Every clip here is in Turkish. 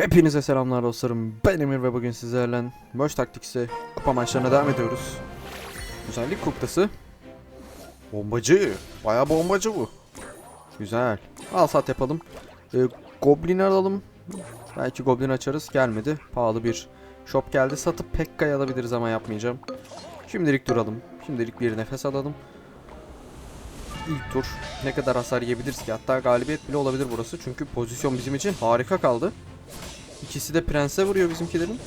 Hepinize selamlar dostlarım. Ben Emir ve bugün sizlerle Merge Tactics'e kupa maçlarına devam ediyoruz. Güzellik kuklası. Bombacı. Baya bombacı bu. Güzel. Al sat yapalım. Ee, Goblin alalım. Belki Goblin açarız. Gelmedi. Pahalı bir shop geldi. Satıp Pekka'yı alabiliriz ama yapmayacağım. Şimdilik duralım. Şimdilik bir nefes alalım. İlk tur ne kadar hasar yiyebiliriz ki? Hatta galibiyet bile olabilir burası. Çünkü pozisyon bizim için harika kaldı. İkisi de prense vuruyor bizimkilerin.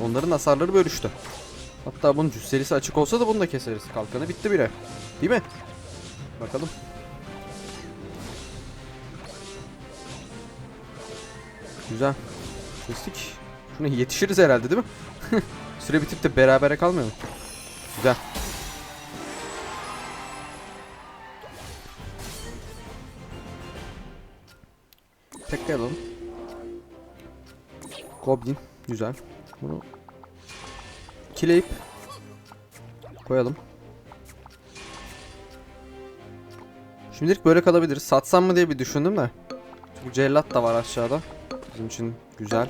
Onların hasarları bölüştü. Hatta bunun cüsselisi açık olsa da bunu da keseriz. Kalkanı bitti bile. Değil mi? Bakalım. Güzel. Kestik. Şuna yetişiriz herhalde değil mi? Süre bitip de berabere kalmıyor mu? Güzel. Alalım. Goblin. Güzel. Bunu kileyip koyalım. Şimdilik böyle kalabiliriz. Satsam mı diye bir düşündüm de. Çünkü cellat da var aşağıda. Bizim için güzel.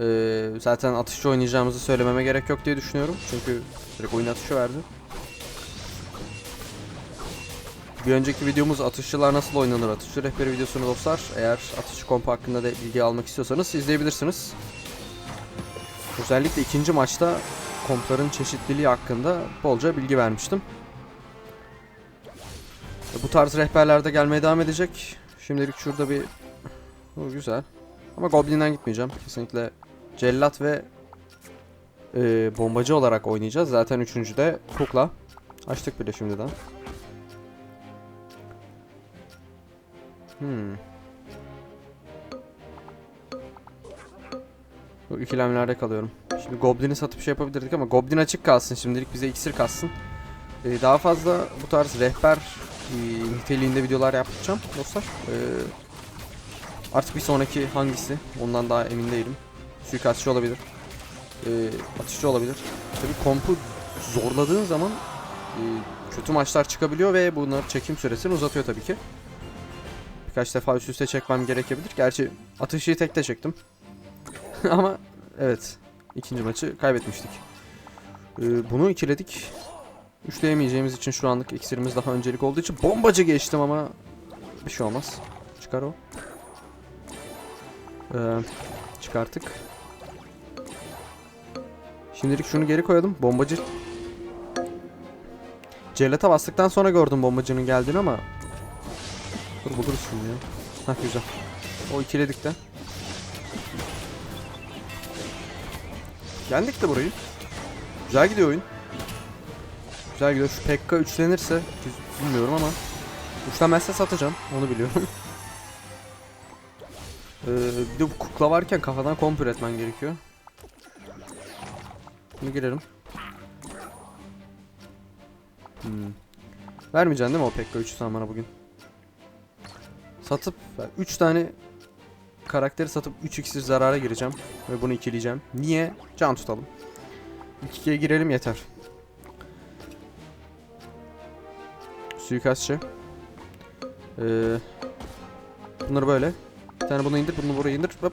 Ee, zaten atışçı oynayacağımızı söylememe gerek yok diye düşünüyorum. Çünkü direkt oyun atışı verdi. Bir önceki videomuz atışçılar nasıl oynanır atışçı rehberi videosunu dostlar. Eğer atışçı kompu hakkında da bilgi almak istiyorsanız izleyebilirsiniz. Özellikle ikinci maçta kompların çeşitliliği hakkında bolca bilgi vermiştim. E, Bu tarz rehberler de gelmeye devam edecek. Şimdilik şurada bir... O güzel. Ama Goblin'den gitmeyeceğim. Kesinlikle cellat ve e, bombacı olarak oynayacağız. Zaten üçüncü de kukla. Açtık bile şimdiden. Hmm. Bu ikilemlerde kalıyorum. Şimdi Goblin'i satıp şey yapabilirdik ama Goblin açık kalsın şimdilik bize iksir kalsın. Ee, daha fazla bu tarz rehber e, niteliğinde videolar yapacağım dostlar. Ee, artık bir sonraki hangisi ondan daha emin değilim. Suikastçı olabilir. Ee, atışçı olabilir. Tabii kompu zorladığın zaman e, kötü maçlar çıkabiliyor ve bunlar çekim süresini uzatıyor tabii ki. Birkaç defa üst üste çekmem gerekebilir. Gerçi atışıyı tekte çektim. Ama evet. ikinci maçı kaybetmiştik. Ee, bunu ikiledik. Üçleyemeyeceğimiz için şu anlık iksirimiz daha öncelik olduğu için bombacı geçtim ama bir şey olmaz. Çıkar o. Ee, çıkarttık. Şimdilik şunu geri koyalım. Bombacı Cellata bastıktan sonra gördüm bombacının geldiğini ama Dur buluruz şimdi ya. Hah güzel. O ikiledik de. Yendik de burayı. Güzel gidiyor oyun. Güzel gidiyor. Şu Pekka üçlenirse bilmiyorum ama üçlenmezse satacağım. Onu biliyorum. ee, bir de bu kukla varken kafadan komp üretmen gerekiyor. Şimdi girelim. Hmm. Vermeyeceksin değil mi o Pekka 3'ü sen bana bugün? Satıp 3 tane karakteri satıp 3 iksir zarara gireceğim ve bunu ikileyeceğim. Niye? Can tutalım. 2'ye girelim yeter. Suikastçı. Ee, bunları böyle. Bir tane bunu indir, bunu buraya indir. Hop.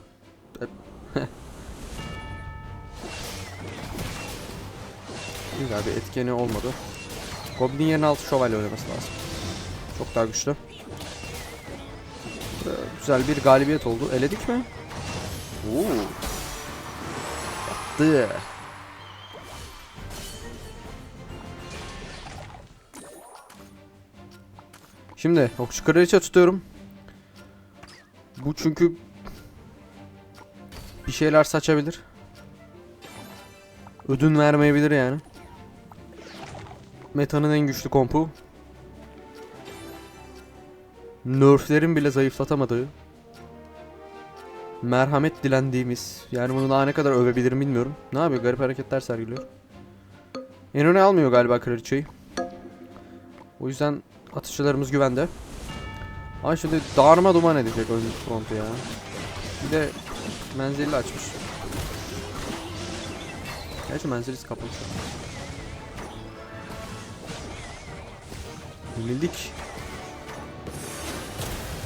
Güzel bir etkeni olmadı. Goblin yerine altı şövalye oynaması lazım. Çok daha güçlü. Ee, Güzel bir galibiyet oldu. Eledik mi? Oo. Yaptı. Şimdi okçu kraliçe tutuyorum. Bu çünkü bir şeyler saçabilir. Ödün vermeyebilir yani. Meta'nın en güçlü kompu. Nerflerin bile zayıflatamadığı. Merhamet dilendiğimiz. Yani bunu daha ne kadar övebilirim bilmiyorum. Ne yapıyor? Garip hareketler sergiliyor. En öne almıyor galiba kraliçeyi. O yüzden atışçılarımız güvende. Ay şimdi darma duman edecek ön frontu ya. Bir de menzilli açmış. Gerçi menzilisi kapalı. Yenildik.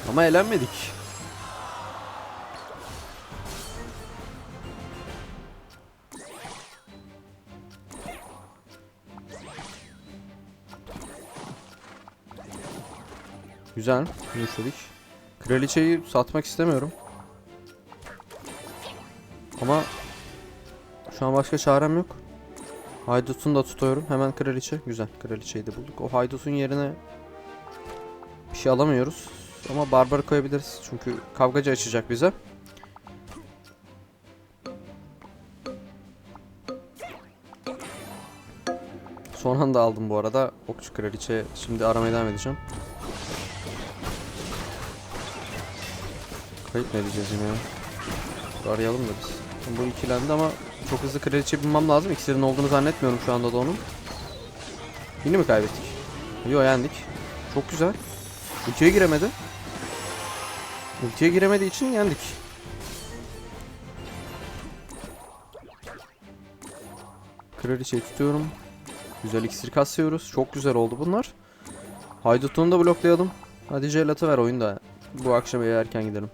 Ama elenmedik. Güzel. Yumuşadık. Kraliçeyi satmak istemiyorum. Ama şu an başka çarem yok. Haydut'unu da tutuyorum. Hemen kraliçe. Güzel. Kraliçeyi de bulduk. O haydutun yerine bir şey alamıyoruz. Ama barbar koyabiliriz. Çünkü kavgacı açacak bize. Son anda aldım bu arada. Okçu kraliçe. Şimdi aramaya devam edeceğim. Kayıp ne edeceğiz yine Arayalım da biz. Bu ikilendi ama çok hızlı kraliçe bulmam lazım. İksir'in olduğunu zannetmiyorum şu anda da onun. Yine mi kaybettik? Yo yendik. Çok güzel. Ultiye giremedi. Ultiye giremediği için yendik. Kraliçeyi tutuyorum. Güzel iksir kasıyoruz. Çok güzel oldu bunlar. Haydut'unu da bloklayalım. Hadi Jelat'ı ver oyunda. Bu akşam eve erken gidelim.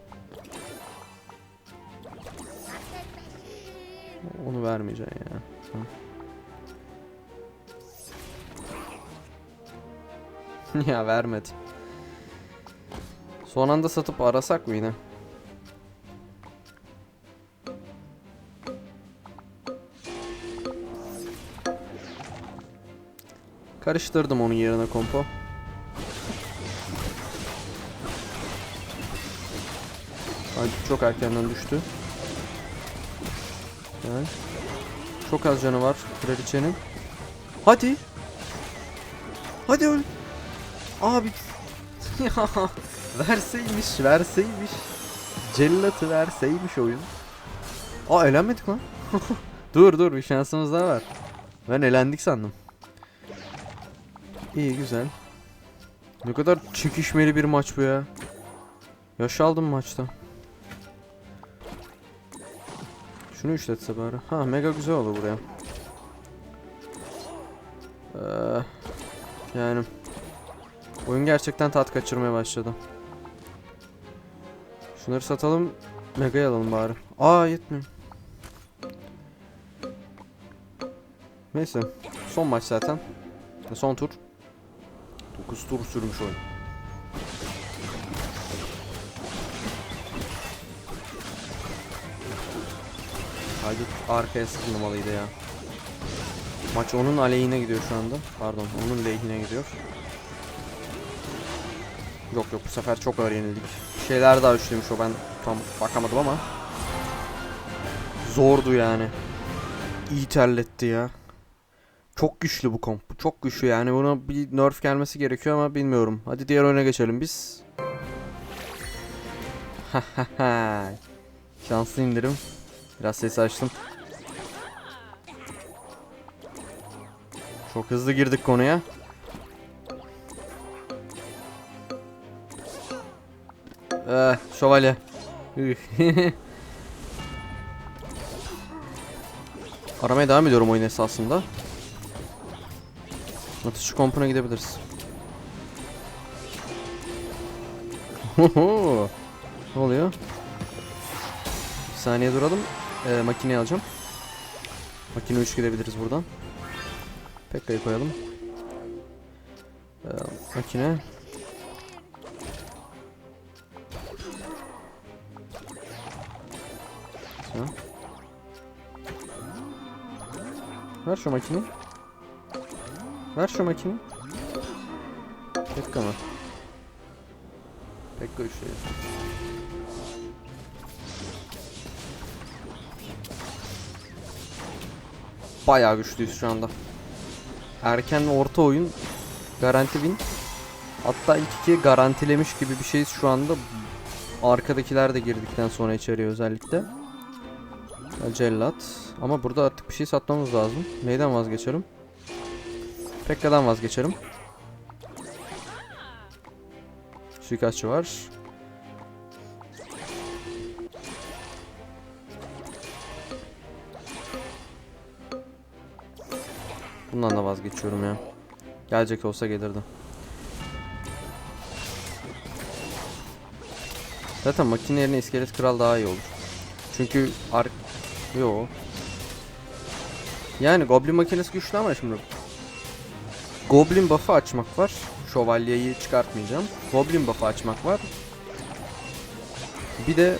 Onu vermeyeceksin ya. Ya vermedi. Son anda satıp arasak mı yine? Karıştırdım onun yerine kompo. Ay çok erkenden düştü. Yani. Çok az canı var kraliçenin. Hadi. Hadi öl. Abi. verseymiş, verseymiş. Cellatı verseymiş oyun. Aa elenmedik lan. dur dur bir şansımız daha var. Ben elendik sandım. İyi güzel. Ne kadar çekişmeli bir maç bu ya. Yaş aldım maçta. Şunu işletse bari. Ha mega güzel olur buraya. Ee, yani oyun gerçekten tat kaçırmaya başladı. Şunları satalım. Mega'yı alalım bari. Aa yetmiyor. Neyse. Son maç zaten. Son tur. 9 tur sürmüş oyun. Haydut arkaya sıkılmamalıydı ya. Maç onun aleyhine gidiyor şu anda. Pardon onun lehine gidiyor. Yok yok bu sefer çok ağır yenildik. Bir şeyler daha üçlemiş o ben tam bakamadım ama. Zordu yani. İyi terletti ya. Çok güçlü bu komp. Çok güçlü yani buna bir nerf gelmesi gerekiyor ama bilmiyorum. Hadi diğer oyuna geçelim biz. Şanslı indirim. Biraz ses açtım. Çok hızlı girdik konuya. Eh, şövalye. Aramaya devam ediyorum oyun esasında. Atışçı kompuna gidebiliriz. ne oluyor? Bir saniye duralım. Ee, makineyi alacağım. Makine 3 gidebiliriz buradan. Pekka'yı koyalım. Ee, makine. Güzel. Ver şu makineyi. Ver şu makineyi. Pekka mı? Pekka 3 Bayağı güçlüyüz şu anda. Erken orta oyun garanti win. Hatta ilk ikiye garantilemiş gibi bir şeyiz şu anda. Arkadakiler de girdikten sonra içeriye özellikle. Cellat. Ama burada artık bir şey satmamız lazım. Neyden vazgeçelim? Pekka'dan vazgeçelim. Suikastçı var. Bundan da vazgeçiyorum ya. Gelecek olsa gelirdi. Zaten makine yerine iskelet kral daha iyi olur. Çünkü ark... Yo. Yani goblin makinesi güçlü ama şimdi Goblin buff'ı açmak var. şövalyeyi çıkartmayacağım. Goblin buff'ı açmak var. Bir de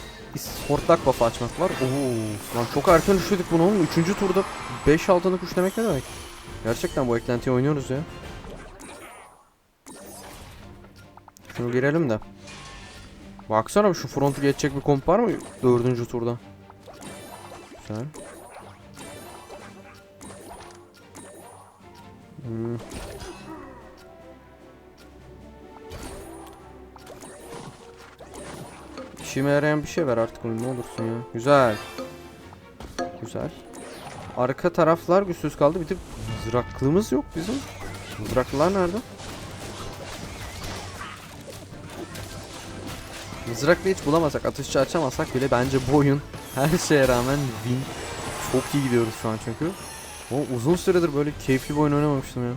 hortlak buff'ı açmak var. Oo, lan çok erken üşledik bunu oğlum. Üçüncü turda 5 altını kuş demek ne demek? Gerçekten bu eklentiyi oynuyoruz ya. Şunu girelim de. Baksana şu frontu geçecek bir komp var mı dördüncü turda? Güzel. Hmm. İşime yarayan bir şey ver artık oyun ne olursun ya. Güzel. Güzel. Arka taraflar güçsüz kaldı. Bir de mızraklığımız yok bizim. Mızraklılar nerede? Mızraklı hiç bulamasak, atışçı açamasak bile bence bu oyun her şeye rağmen win. Çok iyi gidiyoruz şu an çünkü. O uzun süredir böyle keyifli bir oyun oynamamıştım ya.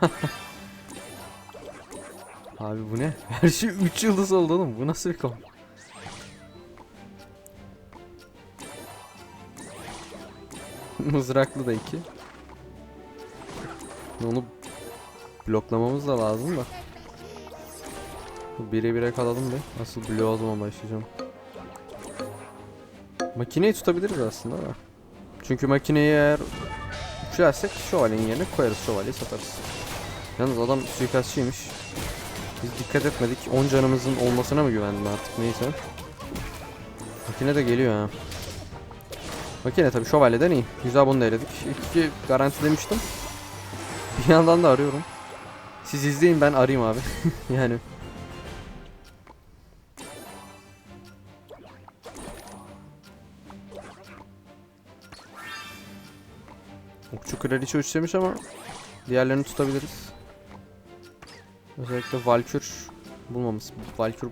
Abi bu ne? Her şey 3 yıldız oldu oğlum. Bu nasıl bir konu? Mızraklı da 2. Onu bloklamamız da lazım da. Bire bire kalalım bir. Nasıl bloğa o zaman başlayacağım. Makineyi tutabiliriz aslında da. Çünkü makineyi eğer uçurarsak şövalyenin yerine koyarız şövalyeyi satarız. Yalnız adam suikastçıymış. Biz dikkat etmedik. 10 canımızın olmasına mı güvendim artık neyse. Makine de geliyor ha. Makine tabii şövalyeden iyi. Güzel bunu da eledik. İlk iki garantilemiştim. Bir yandan da arıyorum. Siz izleyin ben arayayım abi. yani. Okçu kraliçe uçlamış ama diğerlerini tutabiliriz. Özellikle Valkür bulmamız. Valkür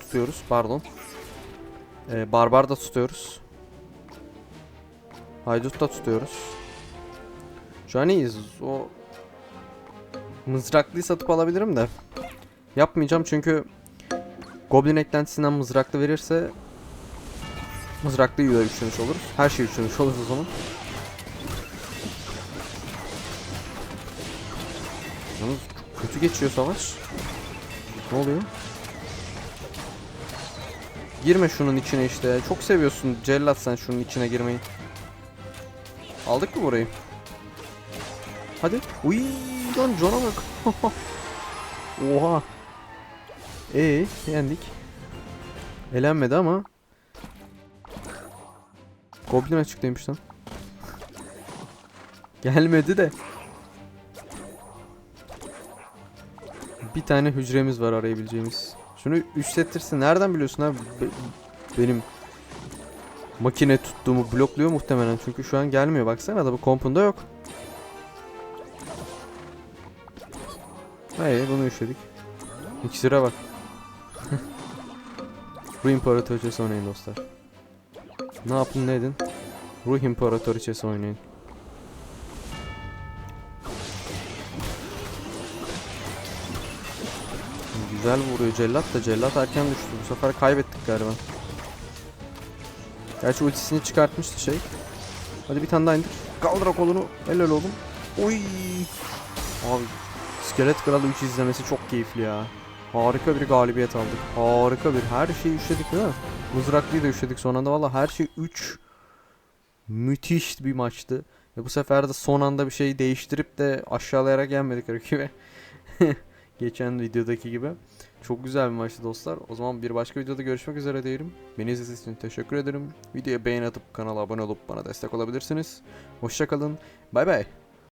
tutuyoruz pardon. Ee, Barbar da tutuyoruz. Haydut da tutuyoruz. Şu an iyiyiz. O mızraklıyı satıp alabilirim de. Yapmayacağım çünkü Goblin eklentisinden mızraklı verirse mızraklıyı da üçlemiş oluruz. Her şey üçlemiş oluruz o zaman. Yalnız çok kötü geçiyor savaş. Ne oluyor? Girme şunun içine işte. Çok seviyorsun cellat sen şunun içine girmeyi. Aldık mı burayı? Hadi. Uy lan cana bak. Oha. Ee, yendik. Elenmedi ama. Goblin açıklıymış lan. Gelmedi de. Bir tane hücremiz var arayabileceğimiz. Şunu üçlettirsin. Nereden biliyorsun abi? Be- benim makine tuttuğumu blokluyor muhtemelen. Çünkü şu an gelmiyor. Baksana da bu kompunda yok. Hayır bunu üçledik. İksire bak. Ruh İmparatoriçesi oynayın dostlar. Ne yapın ne edin? Ruh İmparatoriçesi oynayın. Güzel vuruyor cellat da cellat erken düştü. Bu sefer kaybettik galiba. Gerçi ultisini çıkartmıştı şey. Hadi bir tane daha indir. Kaldır kolunu. Helal oğlum. Oy. Abi İskelet Kralı 3 izlemesi çok keyifli ya. Harika bir galibiyet aldık. Harika bir. Her şeyi üçledik değil mi? Mızraklıyı da üçledik son anda. Valla her şey 3. Müthiş bir maçtı. Ve bu sefer de son anda bir şey değiştirip de aşağılayarak yenmedik rakibe. Geçen videodaki gibi. Çok güzel bir maçtı dostlar. O zaman bir başka videoda görüşmek üzere diyelim. Beni izlediğiniz için teşekkür ederim. Videoya beğeni atıp kanala abone olup bana destek olabilirsiniz. Hoşçakalın. Bay bay.